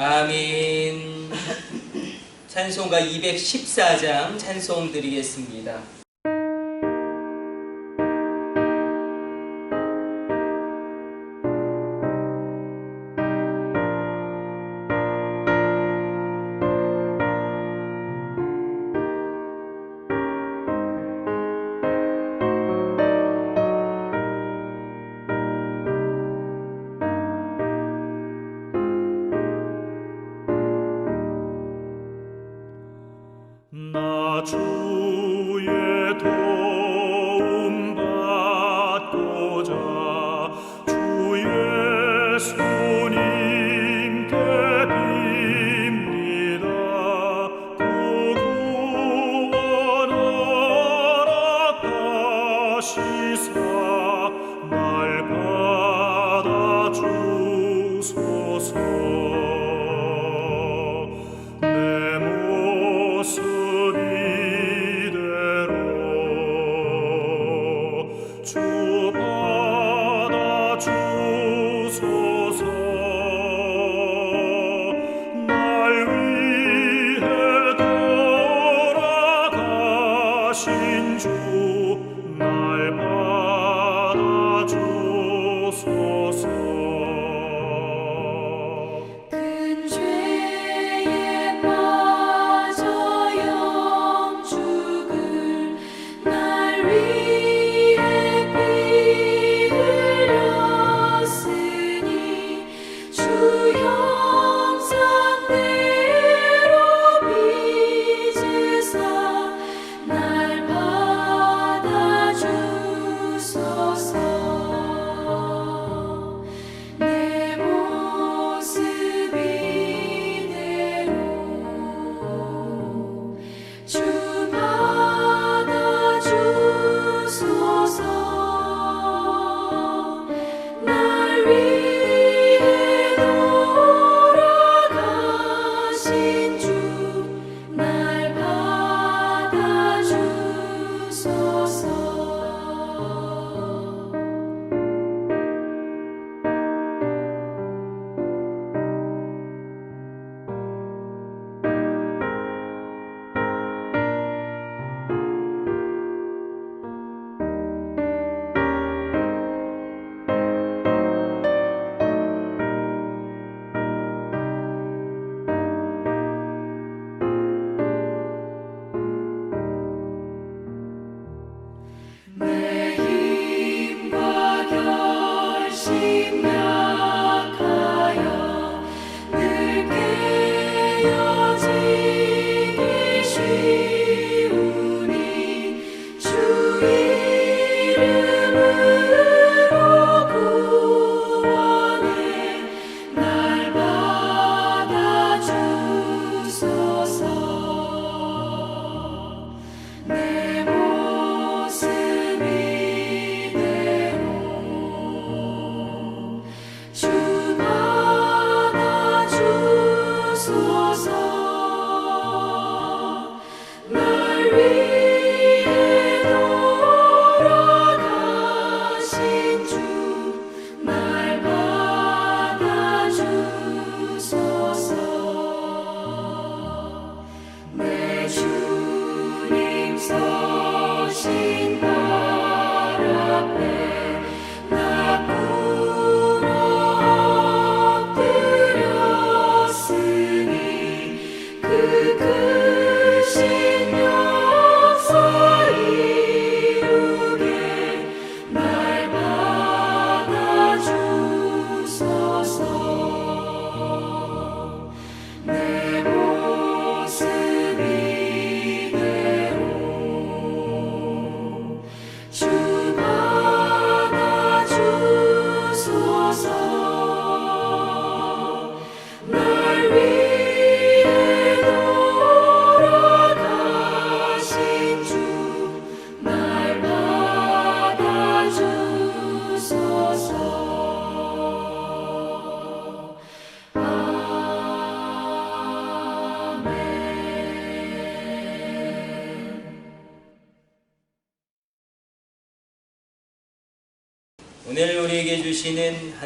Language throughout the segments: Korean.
아멘. 찬송가 214장 찬송 드리겠습니다. 주소서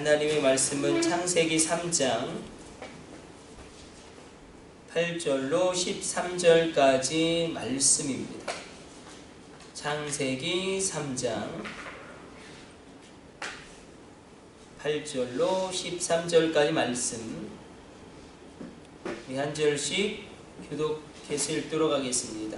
하나님의 말씀은 창세기 3장 8절로 13절까지 말씀입니다. 창세기 3장 8절로 13절까지 말씀 한 절씩 교독해서 읽도록 하겠습니다.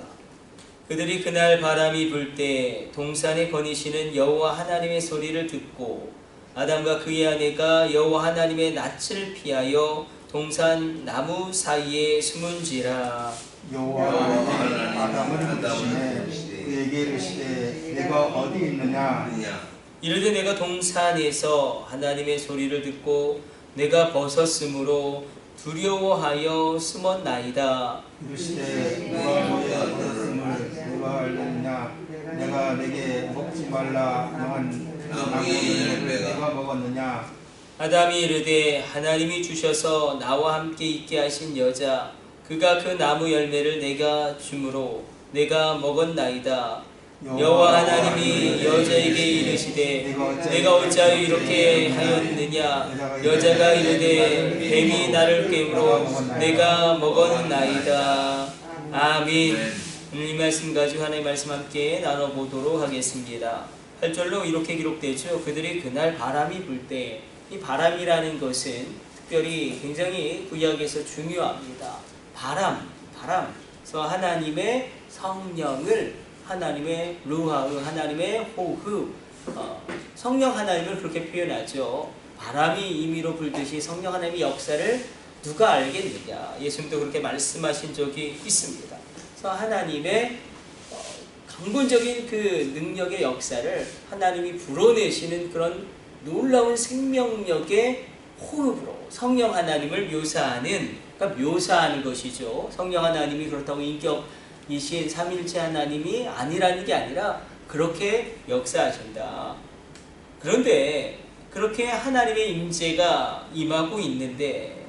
그들이 그날 바람이 불 때 동산에 거니시는 여호와 하나님의 소리를 듣고 아담과 그의 아내가 여호와 하나님의 낯을 피하여 동산 나무 사이에 숨은지라. 여호와 아담을 부르시네 그에게 이르시되 내가 어디 있느냐? 이르되 내가 동산에서 하나님의 소리를 듣고 내가 벗었으므로 두려워하여 숨었나이다. 이르시되 누가 너의 벗었음을 누가 알겠느냐? 내가 내게 먹지 말라 내가 먹었느냐? 아담이 이르되 하나님이 주셔서 나와 함께 있게 하신 여자 그가 그 나무 열매를 내가 주므로 내가 먹었나이다. 여호와 하나님이 여자에게 이르시되 내가 어찌하여 이렇게 하였느냐? 여자가 이르되 뱀이 나를 깨물어 내가 먹었나이다. 아멘. 오늘 이 말씀 가지고 하나님의 말씀 함께 나눠보도록 하겠습니다 8절로 이렇게 기록되죠 그들이 그날 바람이 불 때 이 바람이라는 것은 특별히 굉장히 구약에서 중요합니다 바람 바람 그래서 하나님의 성령을 하나님의 루하흐 하나님의 호흡 어, 성령 하나님을 그렇게 표현하죠. 바람이 임의로 불듯이 성령 하나님의 역사를 누가 알겠느냐? 예수님도 그렇게 말씀하신 적이 있습니다. 그래서 하나님의 어, 강군적인 그 능력의 역사를 하나님이 불어내시는 그런 놀라운 생명력의 호흡으로 성령 하나님을 묘사하는 그러니까 묘사하는 것이죠. 성령 하나님이 그렇다고 인격이신 삼일체 하나님이 아니라는 게 아니라 그렇게 역사하신다. 그런데 그렇게 하나님의 임재가 임하고 있는데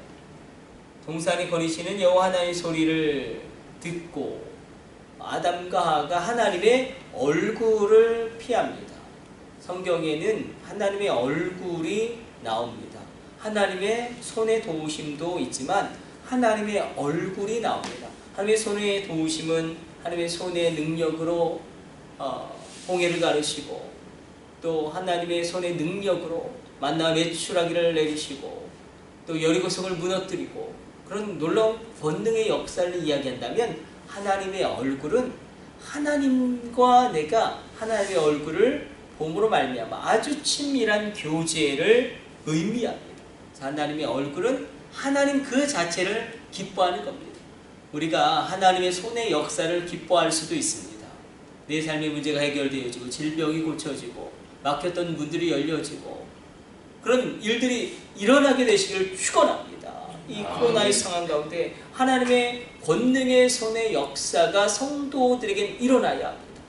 동산에 거니시는 여호와 하나님의 소리를 듣고 아담과 하가 하나님의 얼굴을 피합니다. 성경에는 하나님의 얼굴이 나옵니다. 하나님의 손의 도우심도 있지만 하나님의 얼굴이 나옵니다. 하나님의 손의 도우심은 하나님의 손의 능력으로 어, 홍해를 가르시고 또 하나님의 손의 능력으로 만나 매출하기를 내리시고 또 여리고성을 무너뜨리고 그런 놀라운 권능의 역사를 이야기한다면 하나님의 얼굴은 하나님과 내가 하나님의 얼굴을 봄으로 말미암아 아주 친밀한 교제를 의미합니다. 하나님의 얼굴은 하나님 그 자체를 기뻐하는 겁니다. 우리가 하나님의 손의 역사를 기뻐할 수도 있습니다. 내 삶의 문제가 해결되어지고 질병이 고쳐지고 막혔던 문들이 열려지고 그런 일들이 일어나게 되시길 축원합니다. 이 코로나의 상황 가운데 하나님의 권능의 손의 역사가 성도들에게 일어나야 합니다.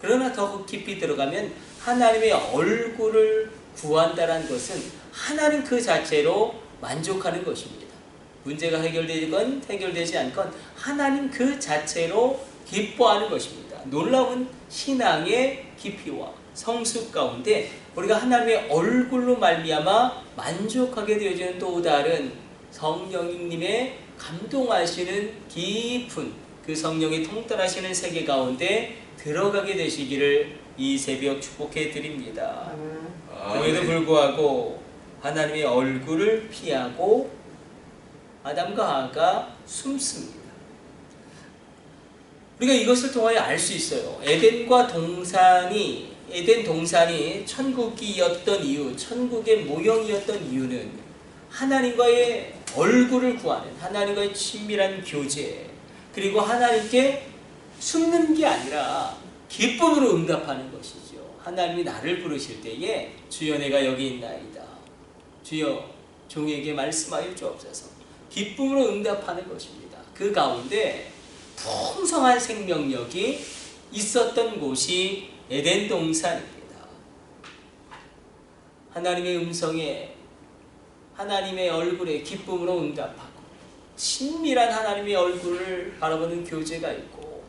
그러나 더 깊이 들어가면 하나님의 얼굴을 구한다는 것은 하나님 그 자체로 만족하는 것입니다. 문제가 해결되건 해결되지 않건 하나님 그 자체로 기뻐하는 것입니다. 놀라운 신앙의 깊이와 성숙 가운데 우리가 하나님의 얼굴로 말미암아 만족하게 되어지는 또 다른 성령님의 감동하시는 깊은 그 성령이 통달하시는 세계 가운데 들어가게 되시기를 이 새벽 축복해 드립니다. 그럼에도 불구하고 하나님의 얼굴을 피하고 아담과 하가 숨습니다. 우리가 이것을 통하여 알 수 있어요. 에덴과 동산이 에덴 동산이 천국이었던 이유, 천국의 모형이었던 이유는 하나님과의 얼굴을 구하는 하나님과의 친밀한 교제 그리고 하나님께 숨는 게 아니라 기쁨으로 응답하는 것이죠. 하나님이 나를 부르실 때에 주여 내가 여기 있나이다. 주여 종에게 말씀하여 주옵소서. 기쁨으로 응답하는 것입니다. 그 가운데 풍성한 생명력이 있었던 곳이 에덴 동산입니다. 하나님의 음성에 하나님의 얼굴에 기쁨으로 응답하고 친밀한 하나님의 얼굴을 바라보는 교제가 있고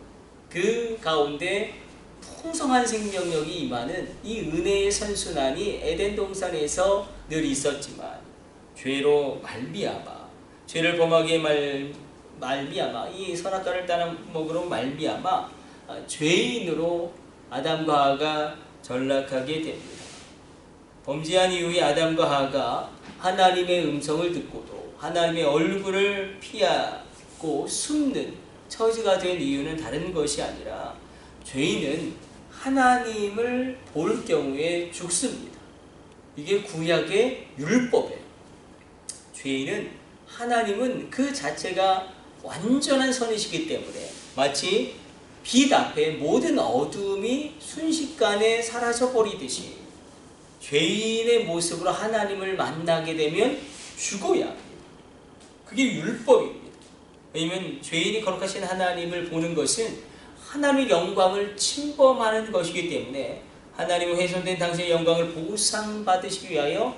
그 가운데 풍성한 생명력이 임하는 이 은혜의 선순환이 에덴 동산에서 늘 있었지만 죄로 말미암아 죄를 범하기에 말 말미암아 이 선악과를 따라 먹으로 말미암아 아, 죄인으로 아담과 하가 전락하게 됩니다. 범죄한 이후에 아담과 하가 하나님의 음성을 듣고도 하나님의 얼굴을 피하고 숨는 처지가 된 이유는 다른 것이 아니라 죄인은 하나님을 볼 경우에 죽습니다. 이게 구약의 율법이에요. 죄인은 하나님은 그 자체가 완전한 선이시기 때문에 마치 빛 앞에 모든 어둠이 순식간에 사라져 버리듯이 죄인의 모습으로 하나님을 만나게 되면 죽어야 합니다. 그게 율법입니다. 왜냐하면 죄인이 거룩하신 하나님을 보는 것은 하나님의 영광을 침범하는 것이기 때문에 하나님은 훼손된 당신의 영광을 보상받으시기 위하여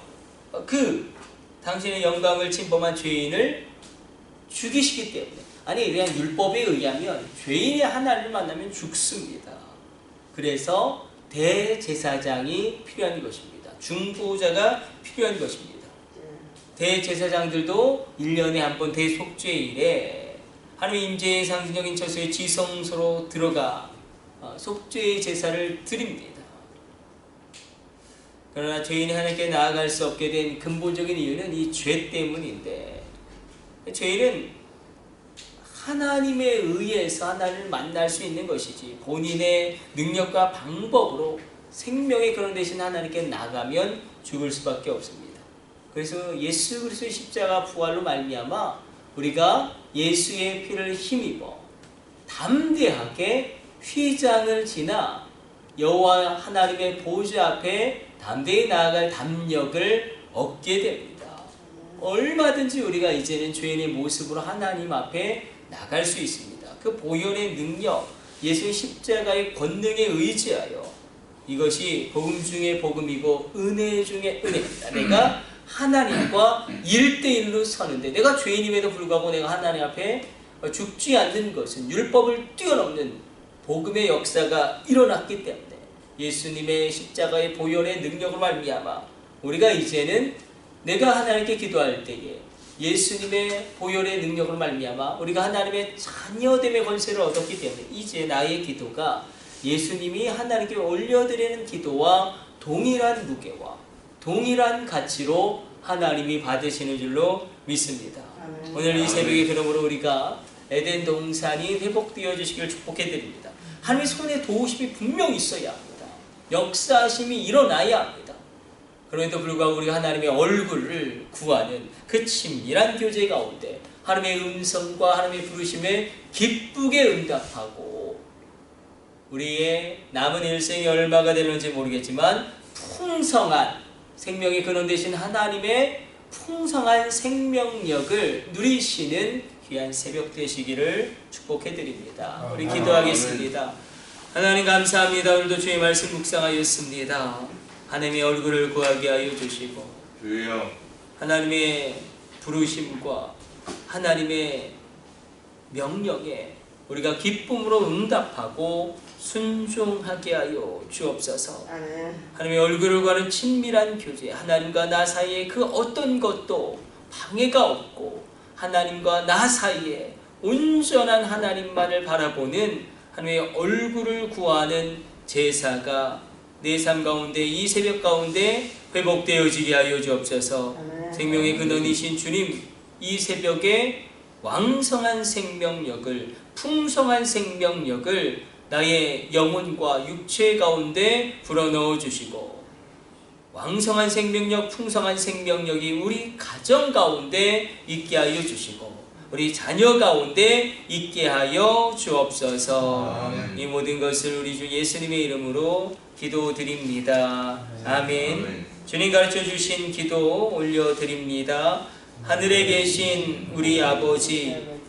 그 당신의 영광을 침범한 죄인을 죽이시기 때문에 아니 그냥 율법에 의하면 죄인이 하나님을 만나면 죽습니다. 그래서 대제사장이 필요한 것입니다. 중보자가 필요한 것입니다. 대제사장들도 1년에 한 번 대속죄일에 하나님의 임재의 상징적인 처소의 지성소로 들어가 어, 속죄의 제사를 드립니다. 그러나 죄인이 하나님께 나아갈 수 없게 된 근본적인 이유는 이 죄 때문인데 죄인은 하나님에 의해서 하나님을 만날 수 있는 것이지 본인의 능력과 방법으로 생명의 그런 대신 하나님께 나가면 죽을 수밖에 없습니다. 그래서 예수 그리스도의 십자가 부활로 말미암아 우리가 예수의 피를 힘입어 담대하게 휘장을 지나 여호와 하나님의 보좌 앞에 담대히 나아갈 담력을 얻게 됩니다. 얼마든지 우리가 이제는 죄인의 모습으로 하나님 앞에 나갈 수 있습니다. 그 보혈의 능력, 예수의 십자가의 권능에 의지하여 이것이 복음 중에 복음이고 은혜 중에 은혜입니다. 내가 하나님과 일대일로 서는데 내가 죄인임에도 불구하고 내가 하나님 앞에 죽지 않는 것은 율법을 뛰어넘는 복음의 역사가 일어났기 때문에 예수님의 십자가의 보혈의 능력을 말미암아 우리가 이제는 내가 하나님께 기도할 때에 예수님의 보혈의 능력을 말미암아 우리가 하나님의 자녀됨의 권세를 얻었기 때문에 이제 나의 기도가 예수님이 하나님께 올려드리는 기도와 동일한 무게와 동일한 가치로 하나님이 받으시는 줄로 믿습니다. 오늘 이 새벽에 그러므로 우리가 에덴 동산이 회복되어 주시길 축복해 드립니다. 하나님의 손에 도우심이 분명히 있어야 합니다. 역사심이 일어나야 합니다. 그럼에도 불구하고 우리가 하나님의 얼굴을 구하는 그 친밀한 교제 가운데 하나님의 음성과 하나님의 부르심에 기쁘게 응답하고 우리의 남은 일생이 얼마가 되는지 모르겠지만 풍성한 생명의 근원 되신 하나님의 풍성한 생명력을 누리시는 귀한 새벽 되시기를 축복해 드립니다. 우리 기도하겠습니다. 하나님 감사합니다. 오늘도 주의 말씀 묵상하였습니다. 하나님의 얼굴을 구하게 하여 주시고 주여 하나님의 부르심과 하나님의 명령에 우리가 기쁨으로 응답하고 순종하게 하여 주옵소서. 하나님의 얼굴을 구하는 친밀한 교제, 하나님과 나 사이에 그 어떤 것도 방해가 없고 하나님과 나 사이에 온전한 하나님만을 바라보는 하나님의 얼굴을 구하는 제사가 내 삶 가운데 이 새벽 가운데 회복되어지게 하여 주옵소서. 생명의 근원이신 주님, 이 새벽에 왕성한 생명력을 풍성한 생명력을 나의 영혼과 육체 가운데 불어넣어 주시고 왕성한 생명력, 풍성한 생명력이 우리 가정 가운데 있게 하여 주시고 우리 자녀 가운데 있게 하여 주옵소서. 아멘. 이 모든 것을 우리 주 예수님의 이름으로 기도드립니다. 아멘. 주님 가르쳐 주신 기도 올려드립니다. 하늘에 계신 우리 아버지,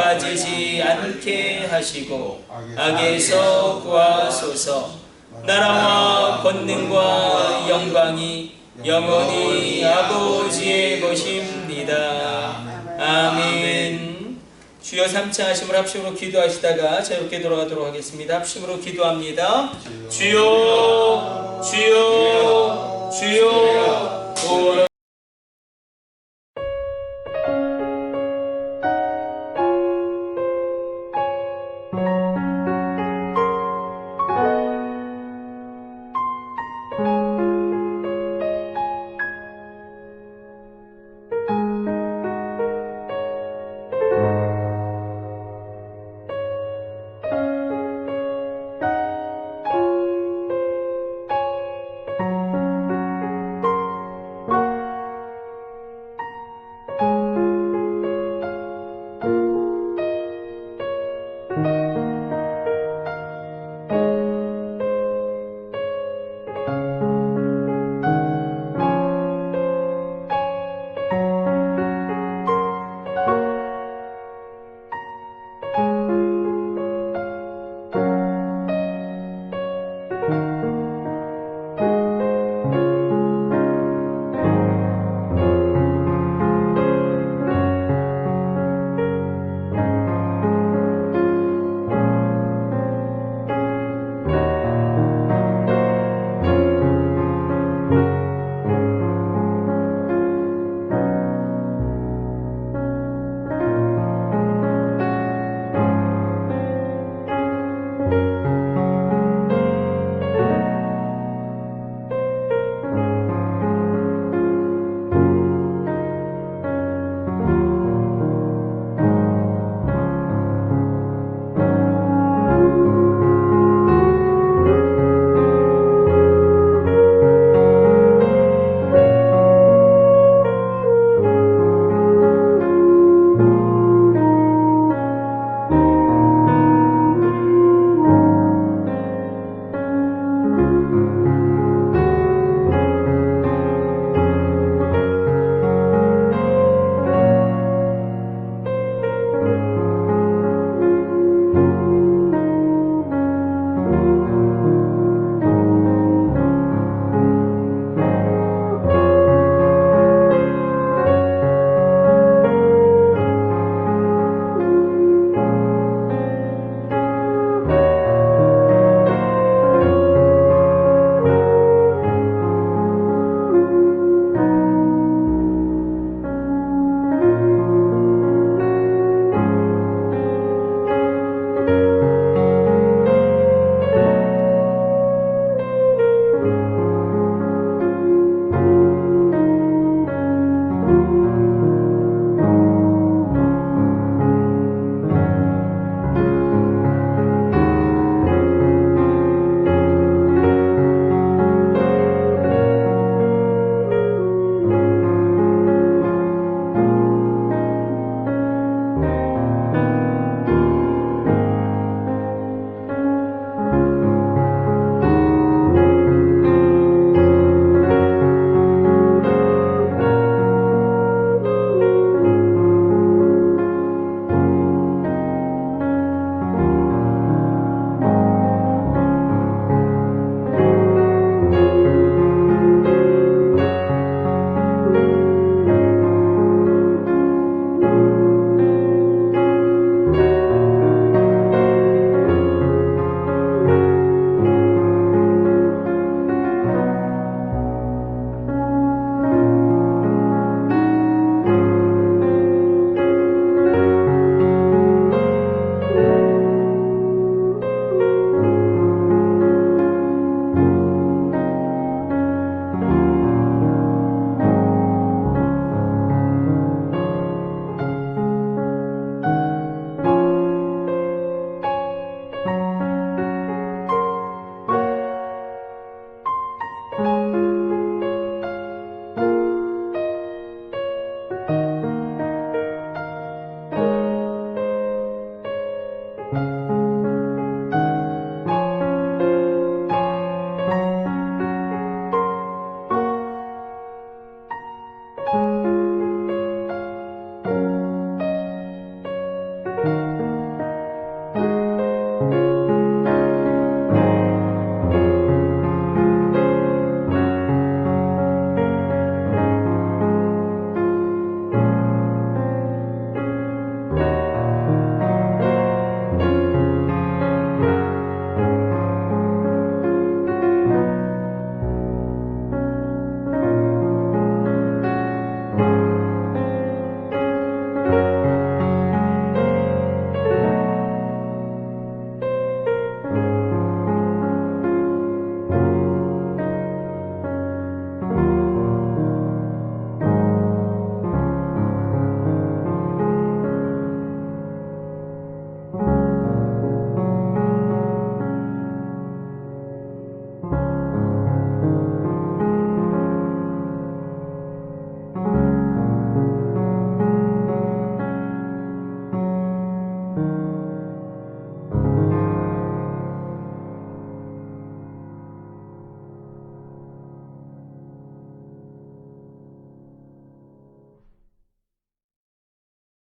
빠지지 않게 하시고 악에서 구하소서 나라와 권능과 영광이 영원히 아버지의 것입니다. 아멘. 주여 3차 하심을 합심으로 기도하시다가 자유롭게 돌아가도록 하겠습니다. 합심으로 기도합니다. 주여, 주여, 주여,